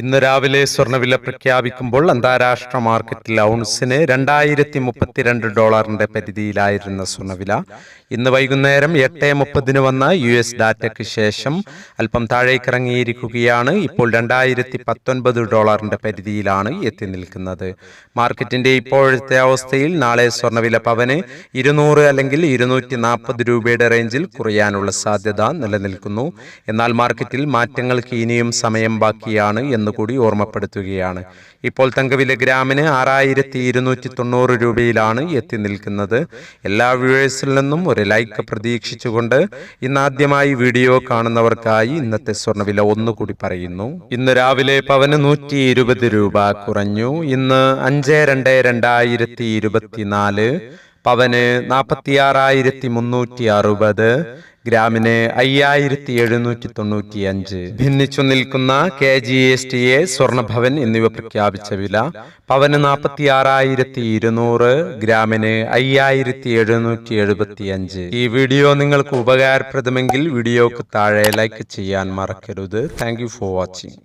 ഇന്ന് രാവിലെ സ്വർണവില പ്രഖ്യാപിക്കുമ്പോൾ അന്താരാഷ്ട്ര മാർക്കറ്റിൽ ഔൺസിന് രണ്ടായിരത്തി മുപ്പത്തിരണ്ട് ഡോളറിന്റെ പരിധിയിലായിരുന്ന സ്വർണവില ഇന്ന് വൈകുന്നേരം എട്ട് മുപ്പതിന് വന്ന യു എസ് ഡാറ്റയ്ക്ക് ശേഷം അല്പം താഴേക്കിറങ്ങിയിരിക്കുകയാണ്. ഇപ്പോൾ രണ്ടായിരത്തി പത്തൊൻപത് ഡോളറിന്റെ പരിധിയിലാണ് എത്തി നിൽക്കുന്നത്. മാർക്കറ്റിന്റെ ഇപ്പോഴത്തെ അവസ്ഥയിൽ നാളെ സ്വർണവില പവന് ഇരുന്നൂറ് അല്ലെങ്കിൽ ഇരുന്നൂറ്റി നാൽപ്പത് രൂപയുടെ റേഞ്ചിൽ കുറയാനുള്ള സാധ്യത നിലനിൽക്കുന്നു. എന്നാൽ മാർക്കറ്റിൽ മാറ്റങ്ങൾക്ക് ഇനിയും സമയം ബാക്കിയാണ് എന്നുകൂടി ഓർമ്മപ്പെടുത്തുകയാണ്. ഇപ്പോൾ തങ്കവില ഗ്രാമിന് ആറായിരത്തി ഇരുന്നൂറ്റി തൊണ്ണൂറ് രൂപയിലാണ് എത്തി നിൽക്കുന്നത്. എല്ലാ വ്യൂവേഴ്സിൽ നിന്നും ഒരു ലൈക്ക് പ്രതീക്ഷിച്ചുകൊണ്ട് ഇന്നാദ്യമായി വീഡിയോ കാണുന്നവർക്കായി ഇന്നത്തെ സ്വർണവില ഒന്നുകൂടി പറയുന്നു. ഇന്ന് രാവിലെ പവന് നൂറ്റി ഇരുപത് രൂപ കുറഞ്ഞു. ഇന്ന് അഞ്ച് രണ്ട് രണ്ടായിരത്തി ഇരുപത്തിനാല് പവന് നാൽപ്പത്തിയാറായിരത്തി മുന്നൂറ്റി അറുപത് ഗ്രാമിന് അയ്യായിരത്തി എഴുന്നൂറ്റി തൊണ്ണൂറ്റി അഞ്ച് ഭിന്നിച്ചു നിൽക്കുന്ന K G S T A Swarnabhavan എന്നിവ പ്രഖ്യാപിച്ച വില പവന് നാൽപ്പത്തി ആറായിരത്തി ഇരുന്നൂറ് ഗ്രാമിന് അയ്യായിരത്തി എഴുന്നൂറ്റി എഴുപത്തി അഞ്ച് ഈ വീഡിയോ നിങ്ങൾക്ക് ഉപകാരപ്രദമെങ്കിൽ വീഡിയോക്ക് താഴെ ലൈക്ക് ചെയ്യാൻ മറക്കരുത്. Thank for watching.